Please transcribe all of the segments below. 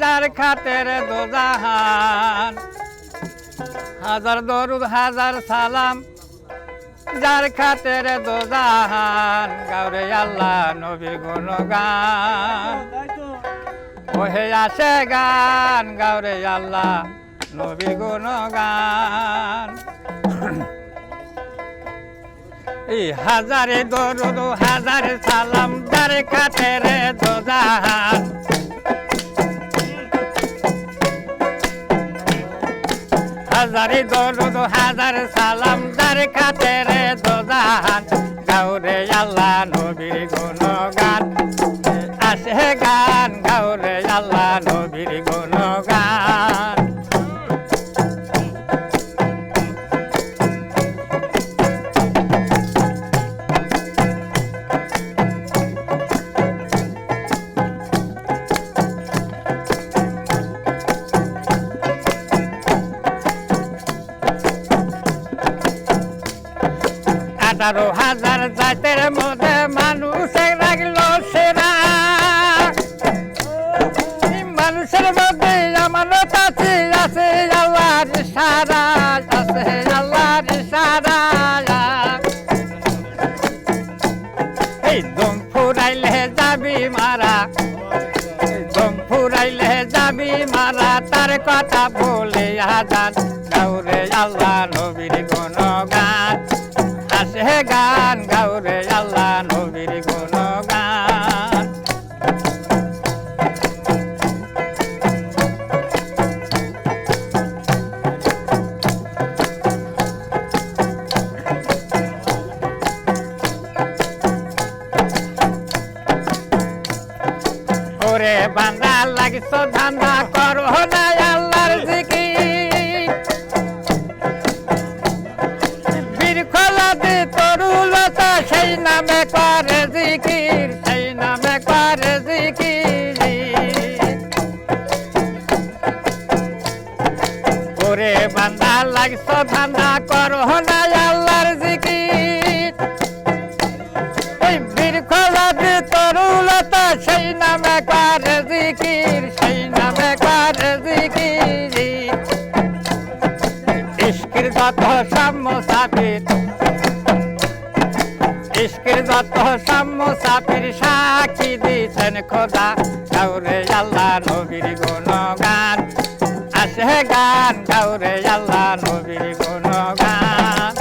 যার খাতের দোজাহান। হাজার দরুদ, হাজার সালাম, যার খাতের দোজাহান। গাউরে আল্লাহ নবীর গুণগান। ওহে আসে গান গাউরে আল্লাহ নবীর গুণগান। এই হাজারে দরুদ, হাজার সালাম, যার খাতের দোজাহান। হাজারে দরুদ হাজার সালাম যার রে দোজাহান গাউরে আল্লাহ নবীর গুণগান। আসে গান গাউরে আল্লাহ নবীর গুণগান। আঠারো হাজার জাতের মধ্যে মানুষ লাগল সেরা। মানুষের মধ্যে আমানত আছে আছে আল্লাহর সারা আছে আল্লাহর সারা এই দম ফুরাইলে যাবি মারা দম ফুরাইলে যাবি মারা, তার কথা বলে আজান গাউরে আল্লাহ নবীর গুণগান। আসে গান গাউরে আল্লাহ নবীর গুণগান। ওরে বান্দা লাগিস ধান্দা জিকির সেই নাম একবার জিকির। করে বান্দা লাগছ ধান্দা করো যত সাক্ষী দিয়েছেন খোদা গাউরে আল্লাহ নবীর গুণগান। আসে গান গাউরে আল্লাহ নবীর গুণগান।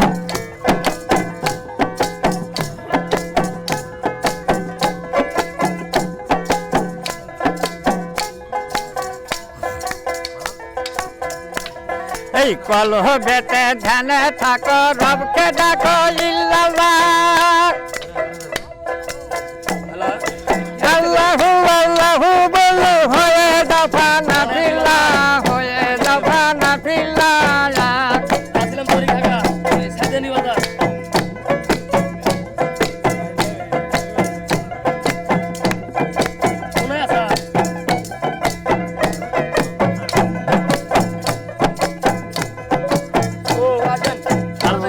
এই কলহ বেতে ধ্যানে থাকো, রবকে ডাকো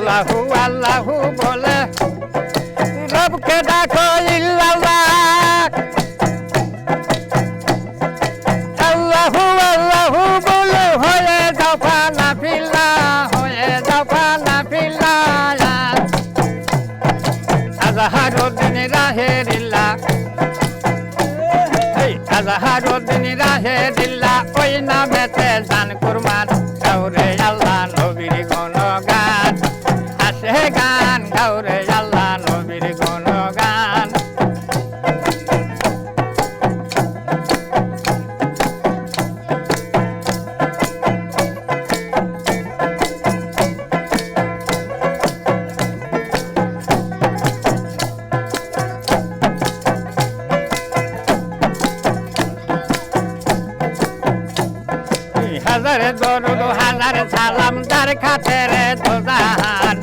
আল্লাহু আল্লাহু বলে, রবকে ডাকো ইল্লাল্লাহ। আল্লাহু আল্লাহু বলো, হয়ে দফা না ফিল্লা, হয়ে দফা না ফিল্লা। আজহারুদ্দিন রাহেরিল্লা আজহারুদ্দিন রাহেরিল্লা ওই নামেতে জান কুরবান গাউরে আল্লাহ। হাজার দরদ হাজার সালাম তার খাতের তোজাহান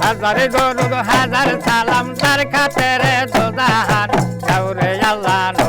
হাজার দরদ হাজার সালাম তার খাতের তোজাহান কাউরে আল্লাহ